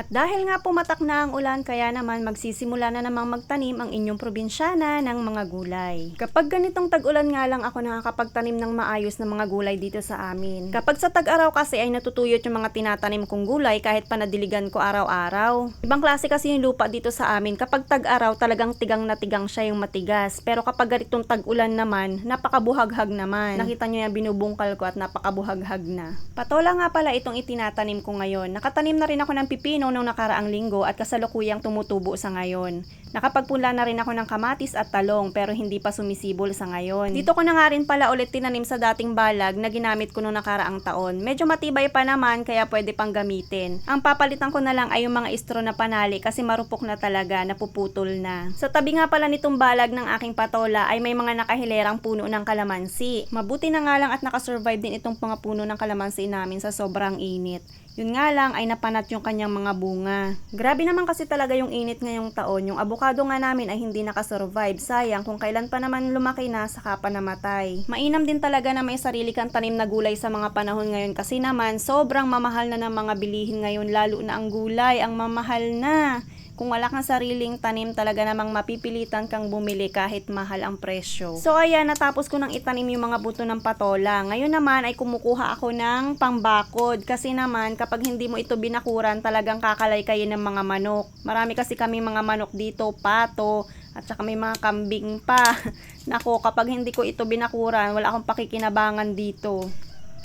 At dahil nga pumatak na ang ulan, kaya naman magsisimula na namang magtanim ang inyong probinsyana ng mga gulay. Kapag ganitong tag-ulan nga lang ako nakakapagtanim ng maayos ng mga gulay dito sa amin. Kapag sa tag-araw kasi ay natutuyot yung mga tinatanim kong gulay kahit panadiligan ko araw-araw. Ibang klase kasi yung lupa dito sa amin. Kapag tag-araw talagang tigang na tigang siya yung matigas. Pero kapag ganitong tag-ulan naman, napakabuhaghag naman. Nakita nyo yung binubungkal ko at napakabuhaghag na. Patola nga pala itong itinatanim ko ngayon. Nakatanim na rin ako ng pipino nung nakaraang linggo at kasalukuyang tumutubo sa ngayon. Nakapagpunla na rin ako ng kamatis at talong pero hindi pa sumisibol sa ngayon. Dito ko na nga rin pala ulit tinanim sa dating balag na ginamit ko nung nakaraang taon. Medyo matibay pa naman kaya pwede pang gamitin. Ang papalitan ko na lang ay yung mga istro na panali kasi marupok na talaga, napuputol na. Sa tabi nga pala nitong balag ng aking patola ay may mga nakahilerang puno ng kalamansi. Mabuti na nga lang at nakasurvive din itong mga puno ng kalamansi namin sa sobrang init. Yun nga lang ay napanat yung kanyang mga bunga. Grabe naman kasi talaga yung init ngayong taon. Yung avocado nga namin ay hindi nakasurvive. Sayang kung kailan pa naman lumaki na saka pa namatay. Mainam din talaga na may sarili kang tanim na gulay sa mga panahon ngayon kasi naman sobrang mamahal na ng mga bilihin ngayon lalo na ang gulay ang mamahal na. Kung wala kang sariling tanim, talaga namang mapipilitan kang bumili kahit mahal ang presyo. So ayan, natapos ko nang itanim yung mga buto ng patola. Ngayon naman ay kumukuha ako ng pangbakod. Kasi naman, kapag hindi mo ito binakuran, talagang kakalay-kayin ng mga manok. Marami kasi kami mga manok dito, pato, at saka may mga kambing pa. Nako, kapag hindi ko ito binakuran, wala akong pakikinabangan dito.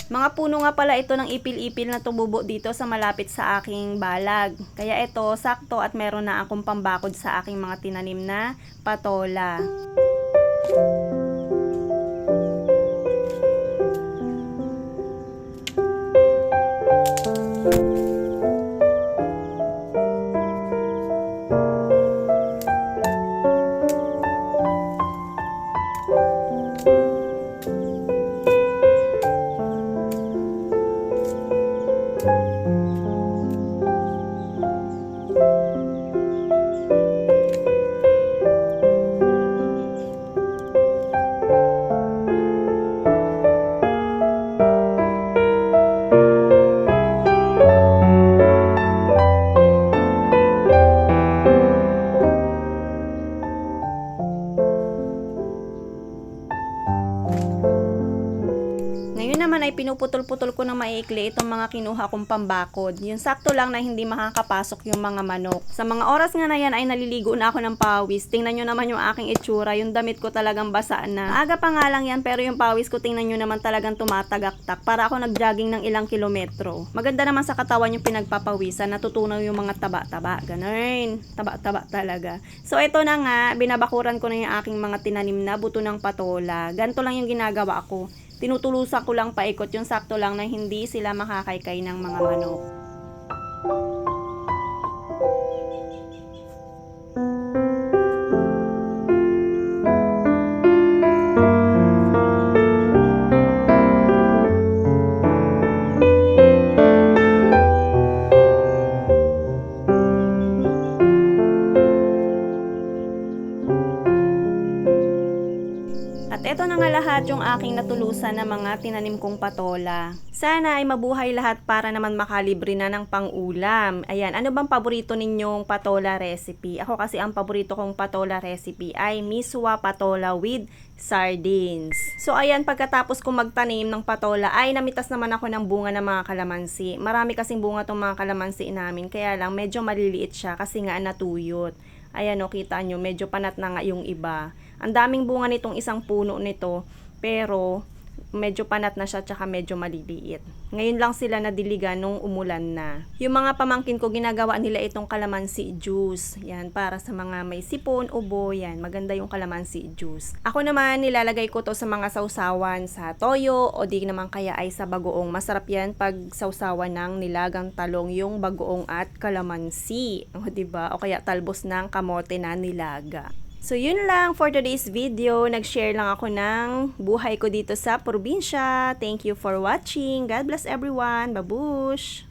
Mga puno nga pala ito ng ipil-ipil na tumubo dito sa malapit sa aking balag. Kaya ito, sakto at meron na akong pambakod sa aking mga tinanim na patola. Ngayon ay pinuputol-putol ko ng maiikli itong mga kinuha kong pambakod. Yung sakto lang na hindi makakapasok yung mga manok. Sa mga oras nga na yan ay naliligo na ako ng pawis. Tingnan nyo naman yung aking itsura. Yung damit ko talagang basa na. Aga pa nga lang yan pero yung pawis ko tingnan nyo naman talagang tumatagaktak. Para ako nag-jogging ng ilang kilometro. Maganda naman sa katawan yung pinagpapawisan. Natutunaw yung mga taba-taba. Ganun. Taba-taba talaga. So ito na nga. Binabakuran ko na yung aking mga tinanim na buto ng patola. Ganto lang yung ginagawa ko tinutulusan ko lang paikot yung sakto lang na hindi sila makakaykay ng mga manok. Eto na nga lahat yung aking natulusan na mga tinanim kong patola. Sana ay mabuhay lahat para naman makalibre na ng pang-ulam. Ayan, ano bang paborito ninyong patola recipe? Ako kasi ang paborito kong patola recipe ay miswa patola with sardines. So ayan, pagkatapos kong magtanim ng patola ay namitas naman ako ng bunga ng mga kalamansi. Marami kasing bunga tong mga kalamansi namin, kaya lang medyo maliliit siya kasi nga natuyot. Ayan o, kita nyo, medyo panat na nga yung iba. Ang daming bunga nitong isang puno nito, pero medyo panat na siya tsaka medyo maliliit. Ngayon lang sila nadiligan nung umulan na. Yung mga pamangkin ko, ginagawa nila itong kalamansi juice. Yan, para sa mga may sipon, ubo, yan. Maganda yung kalamansi juice. Ako naman, nilalagay ko to sa mga sausawan sa toyo o di naman kaya ay sa bagoong. Masarap yan pag sausawan ng nilagang talong yung bagoong at kalamansi. O, diba? O kaya talbos ng kamote na nilaga. So, yun lang for today's video. Nag-share lang ako ng buhay ko dito sa probinsya. Thank you for watching. God bless everyone. Babush!